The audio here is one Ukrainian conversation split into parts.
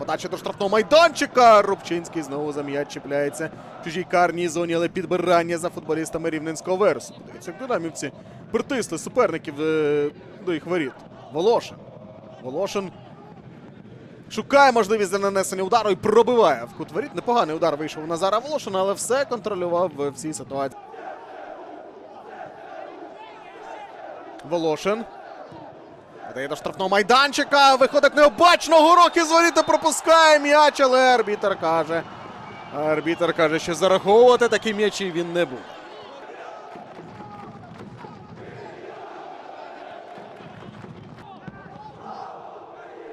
Подача до штрафного майданчика. Рубчинський знову за м'яч чіпляється в чужій карній зоні, але підбирання за футболістами рівненського версу. Подивіться, як динамівці притисли суперників е, до їх воріт. Волошин. Волошин шукає можливість для нанесення удару і пробиває в кут воріт. Непоганий удар вийшов у Назара Волошина, але все контролював в цій ситуації. Волошин. Подає до штрафного майданчика. Виходить необачно. Горох із воріта пропускає м'яч, але арбітер каже. Арбітер каже, що зараховувати такі м'ячі він не буде.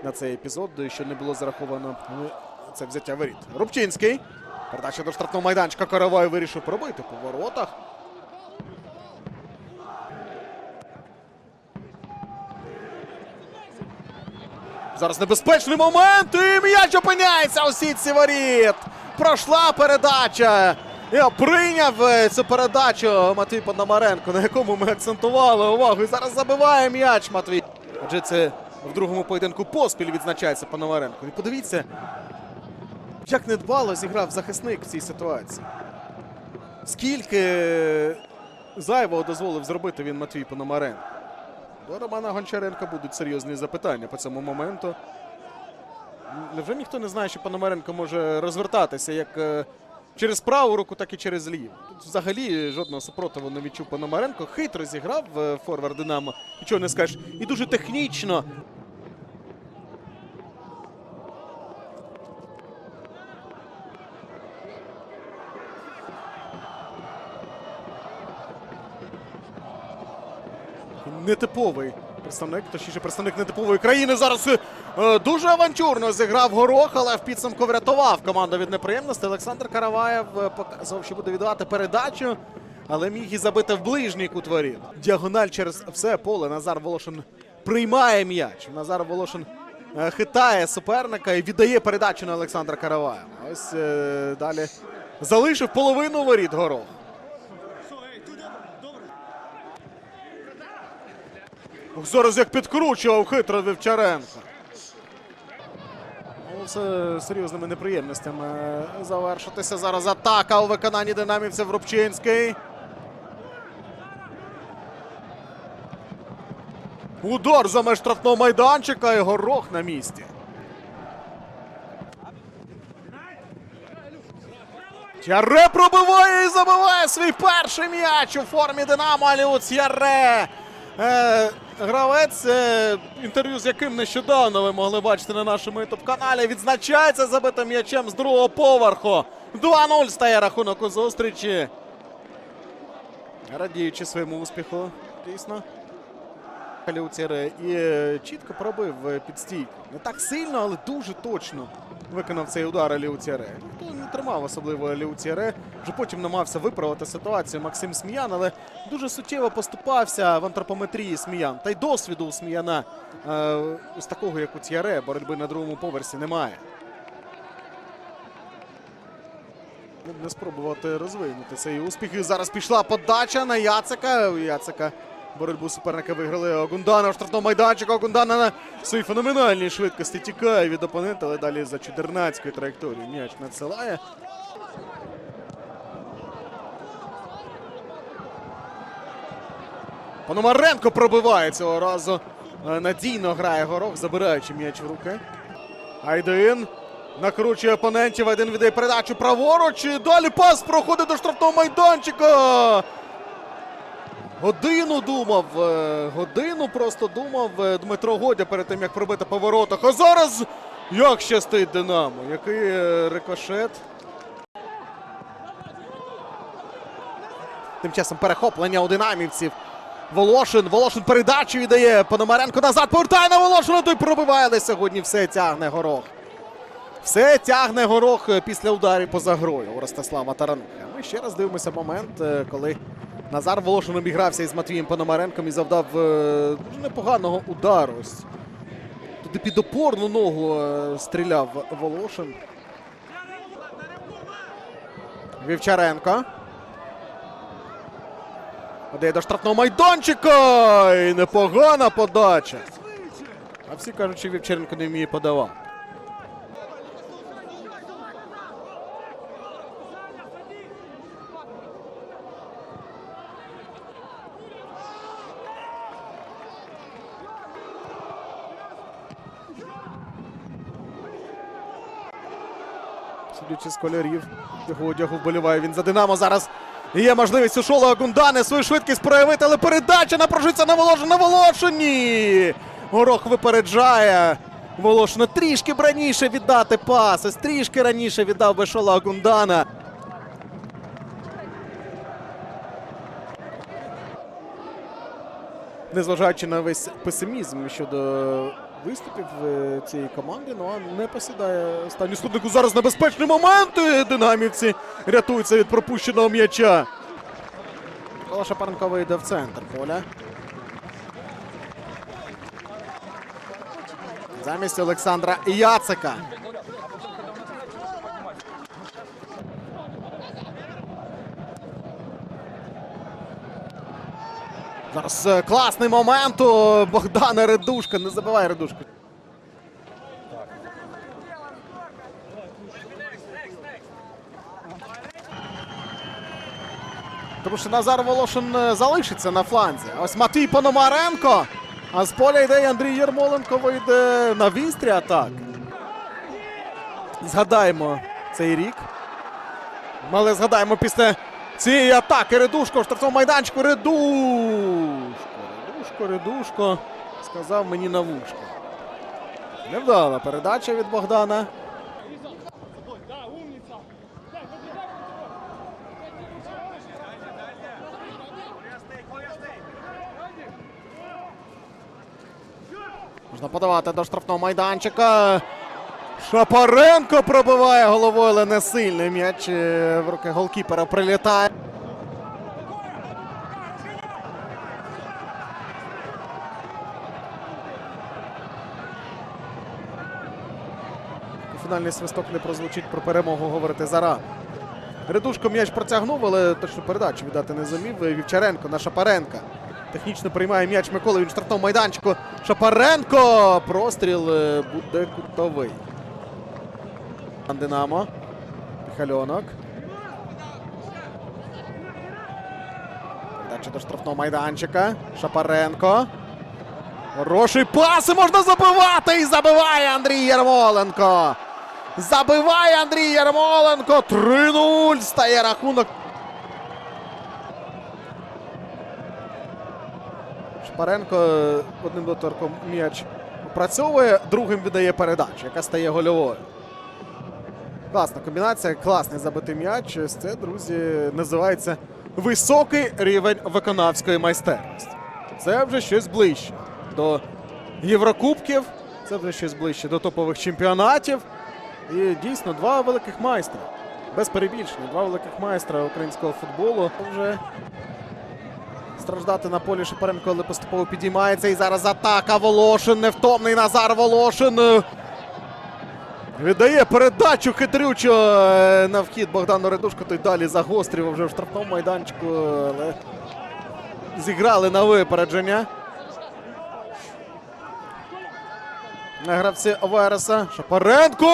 На цей епізод, що не було зараховано ну, це взяття воріт. Рубчинський. Передача до штрафного майданчика. Каравай вирішив пробити по воротах. Зараз небезпечний момент. І м'яч опиняється у сітці воріт. Пройшла передача. Я прийняв е, цю передачу Матвій Пономаренко, на якому ми акцентували увагу. І зараз забиває м'яч Матвій. Адже це в другому поєдинку поспіль відзначається Пономаренко. І подивіться, як недбало зіграв захисник в цій ситуації. Скільки зайвого дозволив зробити він Матвій Пономаренко. До Романа Гончаренка будуть серйозні запитання по цьому моменту. Невже ніхто не знає, що Пономаренко може розвертатися як е, через праву руку, так і через ліву? Тут взагалі жодного супротиву не відчув Пономаренко. Хитро зіграв е, форвард Динамо. Нічого не скажеш. І дуже технічно. Нетиповий представник, точніше представник нетипової країни. Зараз е, дуже авантюрно зіграв горох, але в підсумку врятував команду від неприємностей. Олександр Караваєв е, показував, що буде віддавати передачу, але міг і забити в ближній кут воріт. Діагональ через все поле. Назар Волошин приймає м'яч. Назар Волошин е, хитає суперника і віддає передачу на Олександра Караваєва. Ось е, далі залишив половину воріт горох. Зараз як підкручував хитро Вівчаренко. Ну, Це серйозними неприємностями завершитися. Зараз атака у виконанні динамівців Рубчинський. Удар за меж штрафного майданчика і горох на місці. Тяре пробиває і забиває свій перший м'яч у формі Динамо Аліуц Яре. Гравець, е, інтерв'ю з яким нещодавно ви могли бачити на нашому ютуб-каналі, відзначається забитим м'ячем з другого поверху. 2-0 стає рахунок у зустрічі. Радіючи своєму успіху, дійсно. Каліуціре і е, чітко пробив е, під стійку. Не так сильно, але дуже точно виконав цей удар Аліуціре. Ніхто не тримав особливо Аліуціре. Вже потім намагався виправити ситуацію Максим Сміян, але дуже суттєво поступався в антропометрії Сміян. Та й досвіду у Сміяна е, ось такого, як у Тіаре, боротьби на другому поверсі немає. Не спробувати розвинути цей успіх. І зараз пішла подача на Яцика. У Яцика боротьбу суперника виграли Огундана в штрафному майданчику. Огундана на своїй феноменальній швидкості тікає від опонента, але далі за 14-ю траєкторією м'яч надсилає. Пономаренко пробиває цього разу. Е, Надійно грає горох, забираючи м'яч в руки. Айдин накручує опонентів. Айдин віддає передачу праворуч. І далі пас проходить до штрафного майданчика. Годину думав, е, годину просто думав е, Дмитро Годя перед тим, як пробити по воротах. А зараз як щастить Динамо. Який е, рикошет. Тим часом перехоплення у динамівців. Волошин. Волошин передачу віддає. Пономаренко назад повертає на Волошина. Той пробиває, але сьогодні все тягне горох. Все тягне горох після ударів поза грою у Ростислава Тарануха. Ми ще раз дивимося момент, коли Назар Волошин обігрався із Матвієм Пономаренком і завдав е, дуже непоганого удару. Туди під опорну ногу е, стріляв Волошин. Вівчаренко. Подає до штрафного майданчика. І непогана подача. А всі кажуть, що Вівчаренко не вміє подавати. Судячи з кольорів його одягу вболіває він за Динамо. Зараз є можливість у Шола Гундани свою швидкість проявити, але передача напружиться на Волошин. На! Горох випереджає. Волошина трішки б раніше віддати пас. Ось трішки раніше віддав би Шола Гундана. Незважаючи на весь песимізм щодо виступів е, цієї команди, ну а не посідає останню суднику. Зараз небезпечний момент. Динамівці рятуються від пропущеного м'яча. Микола Шапаренко вийде в центр поля. Замість Олександра Яцика. Зараз е, класний момент у Богдана Редушка. Не забивай Редушка. Тому що Назар Волошин е, залишиться на фланзі. Ось Матвій Пономаренко. А з поля йде Андрій Єрмоленко вийде на вістрі атак. Згадаємо цей рік. Але згадаємо після цієї атаки Редушко в штрафному майданчику. Редушко. Редушко, Редушко. Сказав мені на вушко. Невдала передача від Богдана. Можна подавати до штрафного майданчика. Шапаренко пробиває головою, але не сильно. М'яч е, в руки голкіпера прилітає. Фінальний свисток не прозвучить про перемогу говорити зарано. Редушко м'яч протягнув, але точно передачу віддати не зумів. Вівчаренко на Шапаренка. Технічно приймає м'яч Микола. Він в штрафному майданчику. Шапаренко! Простріл е, буде кутовий. Динамо. Михальонок. Передача до штрафного майданчика. Шапаренко. Хороший пас і можна забивати! І забиває Андрій Ярмоленко. Забиває Андрій Ярмоленко. 3-0 стає рахунок. Шпаренко е, одним доторком м'яч опрацьовує, другим віддає передачу, яка стає гольовою. Класна комбінація, класний забитий м'яч. Це, друзі, називається високий рівень виконавської майстерності. Це вже щось ближче до Єврокубків, це вже щось ближче до топових чемпіонатів. І дійсно два великих майстра. Без перебільшення, два великих майстра українського футболу. Вже страждати на полі Шипаренко, але поступово підіймається. І зараз атака Волошин. Невтомний Назар Волошин. Віддає передачу хитрючо е, на вхід Богдану Редушко. Той далі загострював вже в штрафному майданчику. Але зіграли на випередження. Гравці Вереса. Шапаренко!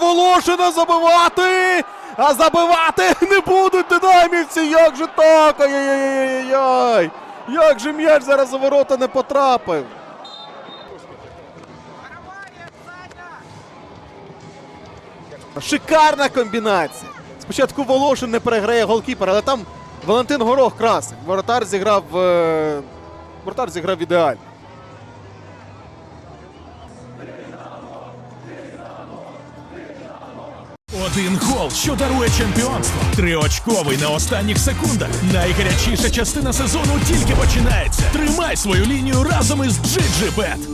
Волошина забивати! А забивати не будуть динамівці! Як же так? Ай-яй-яй-яй-яй! Як же м'яч зараз у ворота не потрапив? Шикарна комбінація. Спочатку Волошин не переграє голкіпер, але там Валентин Горох красив. Воротар зіграв. е, Воротар зіграв ідеально. Один гол, що дарує чемпіонство. Триочковий на останніх секундах. Найгарячіша частина сезону тільки починається. Тримай свою лінію разом із GGBet.